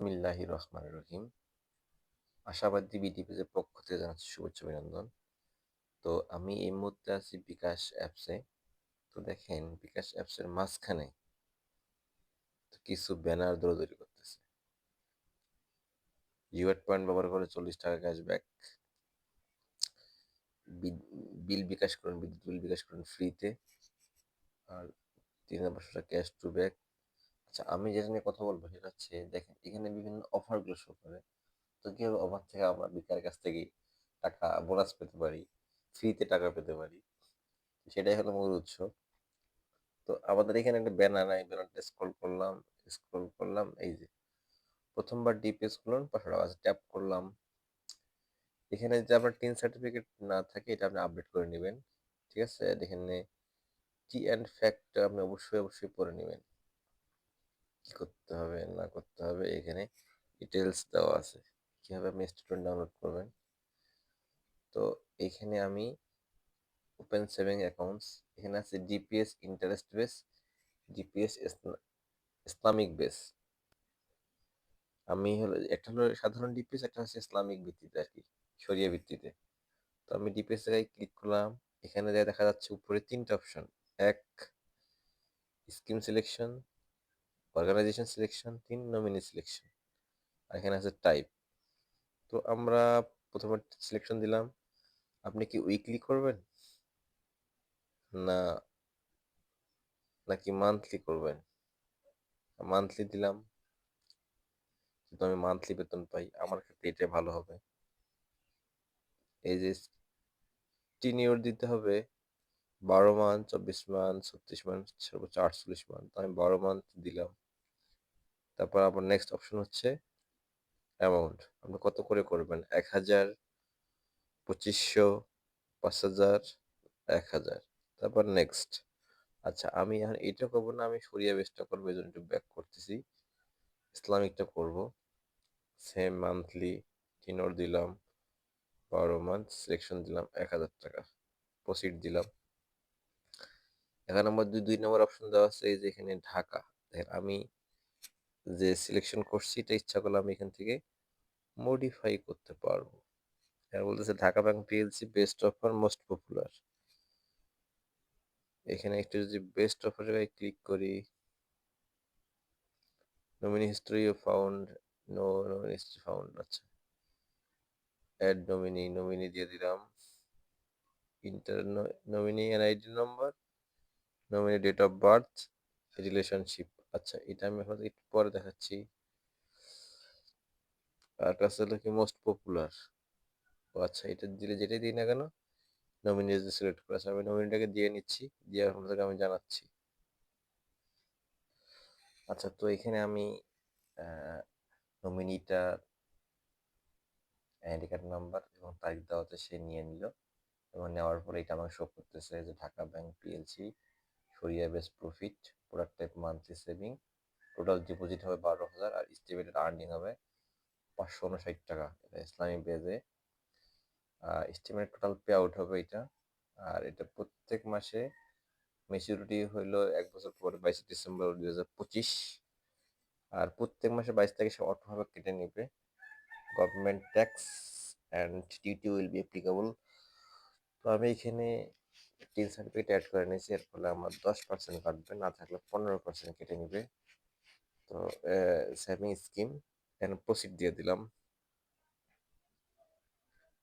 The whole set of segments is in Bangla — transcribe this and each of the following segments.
বিসমিল্লাহির রহমানির রহিম। আশাবাদী বিডি পেজের পক্ষ থেকে জানাচ্ছি শুভেচ্ছা অভিনন্দন। তো আমি এই মুহূর্তে আছি বিকাশ অ্যাপসে তো দেখেন, বিকাশ অ্যাপসের মাঝখানে কিছু ব্যানার দৌড়দৌড়ি করতেছে। রিওয়ার্ড পয়েন্ট ব্যবহার করে চল্লিশ টাকা ক্যাশব্যাক বিল বিকাশ করুন, বিদ্যুৎ বিল বিকাশ করুন ফ্রিতে আর তিন হাজার ক্যাশ টু ব্যাক আচ্ছা আমি যেটা নিয়ে কথা বলব সেটা হচ্ছে, দেখেন এখানে বিভিন্ন অফারগুলো শো করে। তো কীভাবে অফার থেকে আমরা বিকার কাছ থেকে টাকা বোনাস পেতে পারি ফ্রিতে টাকা পেতে পারি? সেটাই হলো মূল উৎস। তো আমাদের এখানে একটা ব্যানার নাই ব্যানারটা স্ক্রল করলাম স্ক্রল করলাম, এই যে প্রথমবার ডিপিএস করলাম পাঁচশো টাকা ট্যাপ করলাম। এখানে যে আপনার টিন সার্টিফিকেট না থাকে, এটা আপনি আপডেট করে নেবেন। ঠিক আছে? এখানে টি অ্যান্ড ফ্যাক্ট আপনি অবশ্যই অবশ্যই পড়ে নেবেন। করতে হবে, না করতে হবে, এখানে ডিটেলস দেওয়া আছে। কীভাবে আপনি স্টুডেন্ট ডাউনলোড করবেন? তো এখানে আমি ওপেন সেভিং অ্যাকাউন্টস এখানে আছে DPS interest base DPS Islamic base আমি হলো, একটা হলো সাধারণ ডিপিএস একটা হচ্ছে ইসলামিক ভিত্তিতে আর কি সরিয়া ভিত্তিতে। তো আমি ডিপিএস জায়গায় ক্লিক করলাম, এখানে দেখা যাচ্ছে উপরে তিনটা অপশন এক স্কিম সিলেকশন অর্গানাইজেশন সিলেকশন তিন নমিনি সিলেকশন আর এখানে আছে টাইপ তো আমরা প্রথমে সিলেকশন দিলাম। আপনি কি উইকলি করবেন? না, নাকি মান্থলি করবেন? মান্থলি দিলাম। কিন্তু আমি মান্থলি বেতন পাই, আমার ক্ষেত্রে এটাই ভালো হবে। এই যে টিনিওর দিতে হবে, বারো মান্থ চব্বিশ মান্থ ছত্রিশ মান্থ সর্বোচ্চ আটচল্লিশ মান্থ আমি বারো মান্থ দিলাম। তারপর আবার নেক্সট অপশন হচ্ছে অ্যামাউন্ট আপনি কত করে করবেন? এক হাজার, পঁচিশশো, পাঁচ হাজার, এক হাজার। তারপর নেক্সট আচ্ছা আমি এখন এটা করব না, আমি সরিয়া বেসটা করব এই জন্য একটু ব্যাক করতেছি। ইসলামিকটা করব। সেম মান্থলি টিনর দিলাম, বারো মান্থ সিলেকশন দিলাম এক হাজার টাকা। প্রসিড দিলাম। এখানে নম্বর দুই দুই নম্বর অপশন দেওয়া আছে, এই যে এখানে ঢাকা। দেখেন, আমি যে সিলেকশন করছি, এটা ইচ্ছা করলে আমি এখান থেকে মডিফাই করতে পারব। এখানে বলতেছে, Dhaka bank PLC best offer most popular এখানে একটু যদি বেস্ট অফারে ক্লিক করি nominee history found no nominee history found আচ্ছা। অ্যাড নমিনি নমিনি দিয়ে দিলাম। Enter nominee NID number nominee date of birth relationship আচ্ছা এটা আমি এখন একটু পরে দেখাচ্ছি। আর কাছে হলো মোস্ট পপুলার ও আচ্ছা এটা দিলে যেটাই দিই না কেন? নমিনি সিলেক্ট করা আছে আমি নমিনিটাকে দিয়ে নিচ্ছি, দিয়ে আপনাদেরকে আমি জানাচ্ছি। আচ্ছা তো এখানে আমি নমিনিটা আইডি কার্ড নাম্বার এবং তারিখ দেওয়াতে সে নিয়ে নিল। এবং নেওয়ার পরে এটা আমাকে শো করতেছে যে Dhaka bank PLC sharia base profit product type monthly saving total deposit হবে বারো হাজার আর স্টেবিলের আর্নিং হবে পাঁচশো উনষাট টাকা। এটা ইসলামী বেজে স্টিমের টোটাল পে আউট হবে এটা। আর এটা প্রত্যেক মাসে মেচুরিটি হইল এক বছর পরে বাইশে ডিসেম্বর দুই হাজার পঁচিশ। আর প্রত্যেক মাসে বাইশ তারিখে সে অটোভাবে কেটে নেবে। Government tax and duty will be applicable তো আমি এখানে তিন সার্টিফিকেট অ্যাড করে নিয়েছি, এর ফলে আমার দশ পার্সেন্ট কাটবে, না থাকলে পনেরো পার্সেন্ট কেটে নেবে। তো সেভিং স্কিম এখানে প্রসিড দিয়ে দিলাম।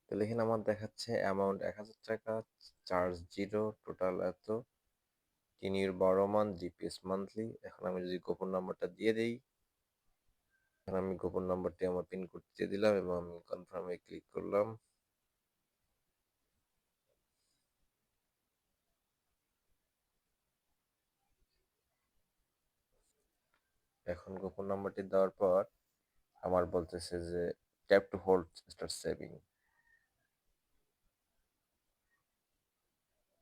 তাহলে এখানে আমার দেখাচ্ছে অ্যামাউন্ট এক হাজার টাকা চার্জ জিরো টোটাল এত। তিন ইয়ার বারো মান্থ জিপিএস মান্থলি এখন আমি যদি গোপন নাম্বারটা দিয়ে দিই, এখন আমি গোপন নাম্বারটি আমার পিন কোড দিয়ে দিলাম এবং আমি কনফার্মে ক্লিক করলাম। এখন গোপন নাম্বারটি দেওয়ার পর আমার বলতেছে যে tap to hold star saving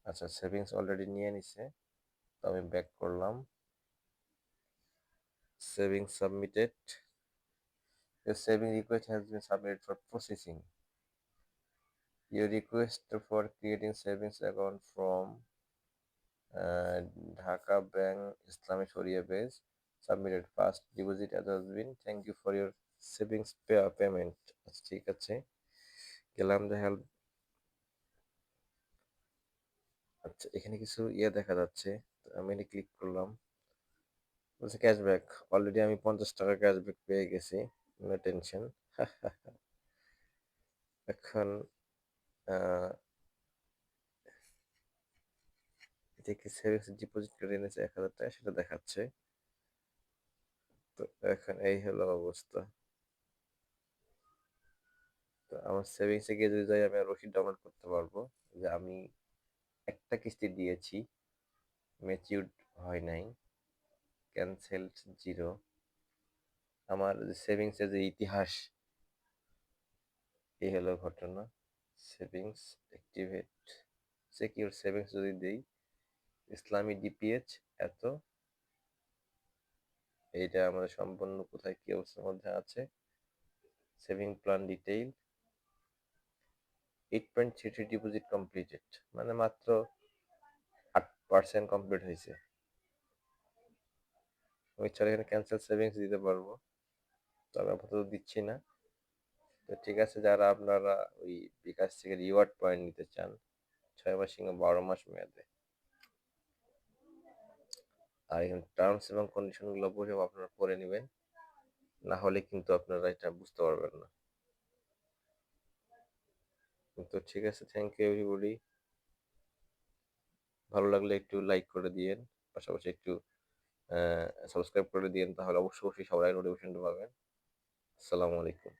আচ্ছা সেভিংস অলরেডি নিয়ে নিছে, তো আমি ব্যাক করলাম। Saving submitted saving request has been submitted for processing your request for creating savings account from Dhaka bank Islami sharia base submitted. Fast deposit has been. Thank you for your savings payment আচ্ছা ঠিক আছে। গেলাম যে হেল্প আচ্ছা এখানে কিছু ইয়ে দেখা যাচ্ছে। আমি এটা ক্লিক করলাম। বলছে ক্যাশব্যাক অলরেডি আমি পঞ্চাশ টাকা ক্যাশব্যাক পেয়ে গেছি। নো টেনশন এখন আহ, দেখি সেভিংস ডিপোজিট করে এনেছে? এক হাজার টাকা সেটা দেখাচ্ছে। তো এখন এই হলো অবস্থা। তো আমার সেভিংসে গিয়ে যদি যাই, আমি রসিদ ডাউনলোড করতে পারব যে আমি একটা কিস্তি দিয়েছি ম্যাচিউড হয় নাই ক্যান্সেলড জিরো আমার সেভিংসের যে ইতিহাস, এই হলো ঘটনা। সেভিংস অ্যাক্টিভেট সিকিউর সেভিংস যদি দিই, ইসলামী ডিপিএইচ এত এইটা আমাদের সম্পূর্ণ কোথায় কি অবস্থার মধ্যে আছে? Saving plan detail eight point three three deposit completed মানে মাত্র আট পার্সেন্ট কমপ্লিট হয়েছে। আমি চাইলে এখানে ক্যান্সেল সেভিংস দিতে পারব। তো আমি আপাতত দিচ্ছি না। তো ঠিক আছে, যারা আপনারা ওই বিকাশ থেকে রিওয়ার্ড পয়েন্ট নিতে চান, ছয় মাস কিংবা বারো মাস মেয়াদে আর এখানে টার্মস এবং কন্ডিশনগুলো বুঝেও আপনারা পড়ে নেবেন। না হলে কিন্তু আপনারা এটা বুঝতে পারবেন না। তো ঠিক আছে থ্যাংক ইউ এভরিবডি ভালো লাগলে একটু লাইক করে দিয়েন, পাশাপাশি একটু সাবস্ক্রাইব করে দিয়েন, তাহলে অবশ্যই অবশ্যই সবাই নোটিফিকেশনটা পাবেন। আসসালামু আলাইকুম।